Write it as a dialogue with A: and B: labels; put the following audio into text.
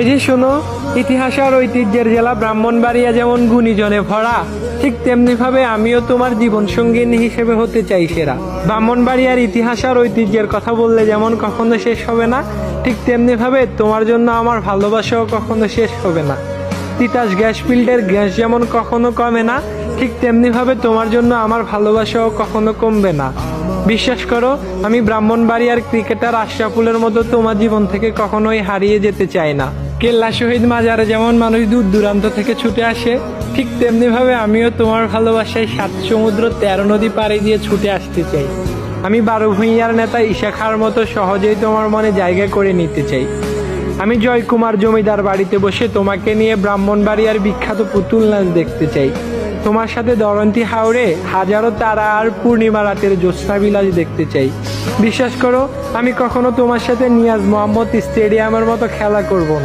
A: এই যে শোনো, ইতিহাস আর ঐতিহ্যের জেলা ব্রাহ্মণবাড়িয়া যেমন গুণীজনে ভরা, ঠিক তেমনি ভাবে আমিও তোমার জীবন সঙ্গিনী হিসেবে হতে চাই সেরা। ব্রাহ্মণবাড়িয়ার ইতিহাস আর ঐতিহ্যের কথা বললে যেমন কখনো শেষ হবে না, ঠিক তেমনি ভাবে তোমার জন্য আমার ভালোবাসাও কখনো শেষ হবে না। তিতাস গ্যাস ফিল্ডের গ্যাস যেমন কখনো কমে না, ঠিক তেমনি ভাবে তোমার জন্য আমার ভালোবাসাও কখনো কমবে না। বিশ্বাস করো, আমি ব্রাহ্মণবাড়িয়ার ক্রিকেটার আশরাফুলের মতো তোমার জীবন থেকে কখনোই হারিয়ে যেতে চাই না। কেল্লা শহীদ মাজারে যেমন মানুষ দূর দূরান্ত থেকে ছুটে আসে, ঠিক তেমনিভাবে আমিও তোমার ভালোবাসায় সাত সমুদ্র তেরো নদী পাড়ি দিয়ে ছুটে আসতে চাই। আমি বারো ভূঁইয়ার নেতা ঈশা খার মতো সহজেই তোমার মনে জায়গা করে নিতে চাই। আমি জয়কুমার জমিদার বাড়িতে বসে তোমাকে নিয়ে ব্রাহ্মণবাড়িয়ার বিখ্যাত পুতুল নাচ দেখতে চাই। তোমার সাথে দরন্তি হাওড়ে হাজারো তারা আর পূর্ণিমা রাতের জ্যোৎস্না বিলাস দেখতে চাই। বিশ্বাস করো, আমি কখনো তোমার সাথে নিয়াজ মোহাম্মদ স্টেডিয়ামের মতো খেলা করব না।